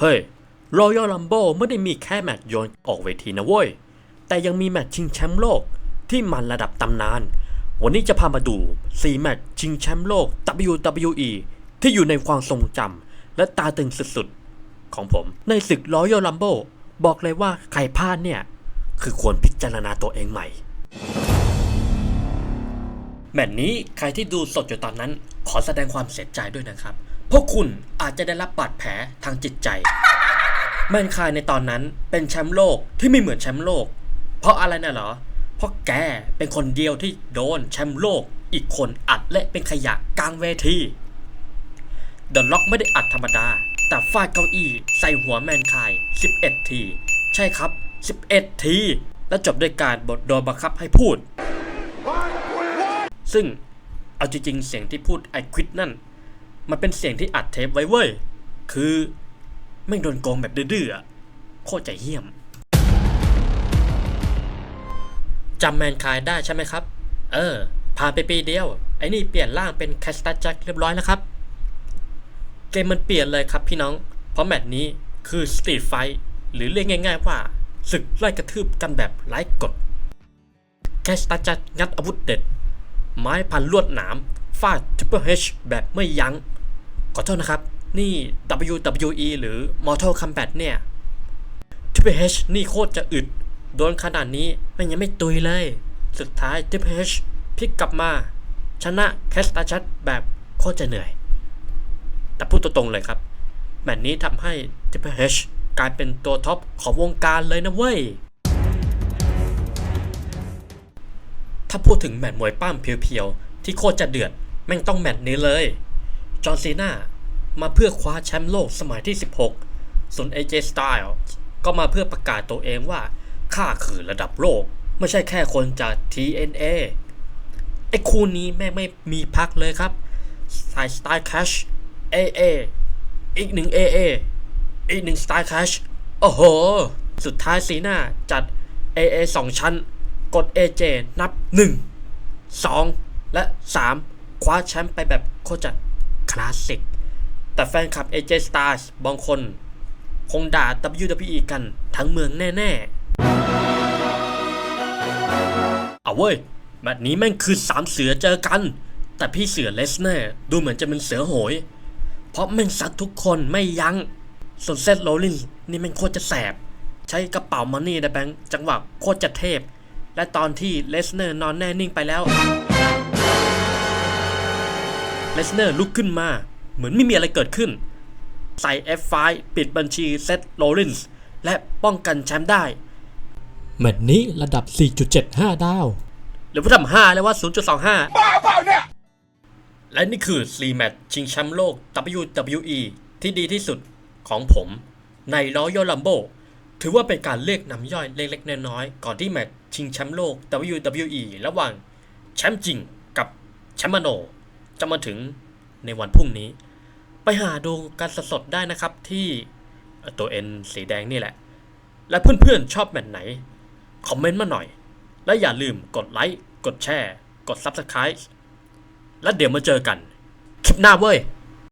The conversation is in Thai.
เฮ้ย Royal Rumble ไม่ได้มีแค่แมตช์โยนออกเวทีนะเว้ย แต่ยังมีแมตช์ชิงแชมป์โลกที่มันระดับตำนาน วันนี้จะพามาดู 4 แมตช์ชิงแชมป์โลก WWE ที่อยู่ในความทรงจำและตาตึงสุดๆ ของผมในศึก Royal Rumble บอกเลยว่าใครพลาดเนี่ย คือควรพิจารณาตัวเองใหม่ แมตช์นี้ใครที่ดูสดอยู่ตอนนั้นขอแสดงความเสียใจด้วยนะครับ พวกคุณอาจจะได้รับบาดแผลทางจิตใจ แมนคายในตอนนั้นเป็นแชมป์โลกที่ไม่เหมือนแชมป์โลก เพราะอะไรน่ะเหรอ เพราะแกเป็นคนเดียวที่โดนแชมป์โลก อีกคนอัดและเป็นขยะกลางเวทีเดอะล็อกไม่ได้อัดธรรมดา แต่ฟาดเก้าอี้ใส่หัวแมนคาย 11 ที ใช่ครับ 11 ที และจบด้วยการบทโดนบังคับให้พูด ซึ่งเอาจริงๆ เสียงที่พูดไอควิดนั่น มันเป็นเสียงที่อัดเทปไว้เว้ย คือไม่โดนโกงแบบดื้อๆอโคตรใจเหี้ยมจำแมนคายได้ใช่ไหมครับ เออ ผ่านไปปีเดียว ไอ้นี่เปลี่ยนร่างเป็นแคสตัสจักเรียบร้อยแล้วครับ เกมมันเปลี่ยนเลยครับพี่น้อง เพราะแมตช์นี้คือสตรีทไฟหรือเรียกง่าย ๆ ว่าศึกไล่กระทืบกันแบบไร้กฎแคสตัสจักงัดอาวุธเด็ด ไม้พันลวดหนามฟาด Triple H แบบไม่ยัง้ง ขอโทษนะครับ นี่ WWE หรือ Mortal Kombat เนี่ย Triple H นี่โคตรจะอึด โดนขนาดนี้มันยังไม่ตุยเลย สุดท้าย Triple H พลิกกลับมา ชนะแคสตาชัดแบบโคตรจะเหนื่อย แต่พูดตรงๆเลยครับ แมตช์นี้ทำให้ Triple H กลายเป็นตัวท็อปของวงการเลยนะเว้ย ถ้าพูดถึงแมตช์มวยปั้มเพียวๆ ที่โคตรจะเดือดแม่งต้องแมตช์นี้เลย จอห์นซีนามาเพื่อคว้าแชมป์โลกสมัยที่ 16 ส่วน AJ Styles ก็มาเพื่อประกาศตัวเองว่าข้าคือระดับโลก ไม่ใช่แค่คนจาก TNA ไอ้คู่นี้แม่ไม่มีพักเลยครับสายสไตล์แคช AA อีกหนึ่ง AA อีกหนึ่งสไตล์แคชโอ้โห สุดท้ายซีน่าจัด AA 2 ชั้น กด AJ นับ 1 2 และ 3 คว้าแชมป์ไปแบบโคตรจะค ลาสสิก แต่แฟนคลับ AJ Styles บางคน คงด่า WWE กันทั้งเมืองแน่ ๆ เอาเว้ยแมตช์นี้แม่งคือสามเสือเจอกัน แต่พี่เสือเลสเนอร์ดูเหมือนจะเป็นเสือโหย เพราะแม่งซัดทุกคนไม่ยัง้งส่วนเซธโรลินนี่แม่งโคตรจะแสบ ใช้กระเป๋ามันนี่นะแบงค์จังหวะโคตรจะเทพ และตอนที่เลสเนอร์นอนแน่นิ่งไปแล้ว เลสเนอร์ลุกขึ้นมา เหมือนไม่มีอะไรเกิดขึ้น ใส่ F5 ปิดบัญชีเซธโรลลินส์และป้องกันแชมป์ได้ แมตช์นี้ระดับ 4.75 ดาวหรือผู้ทำห้าแล้วว่า 0.25 บ้าเปล่าเนี่ย และนี่คือ 4 แมตช์ชิงแชมป์โลก WWE ที่ดีที่สุดของผมใน Royal Rumble ถือว่าเป็นการเรียกน้ำย่อยเล็กๆ น้อยๆ ก่อนที่แมตช์ชิงแชมป์โลก WWE ระหว่างแชมป์จริงกับแชมป์มโน จะมาถึงในวันพรุ่งนี้ ไปหาดูการสดๆได้นะครับที่ตัวเอ็นสีแดงนี่แหละ และเพื่อนๆชอบแมตช์ไหน คอมเมนต์มาหน่อย และอย่าลืมกดไลค์ กดแชร์ กด Subscribe และเดี๋ยวมาเจอกัน คลิปหน้าเว้ย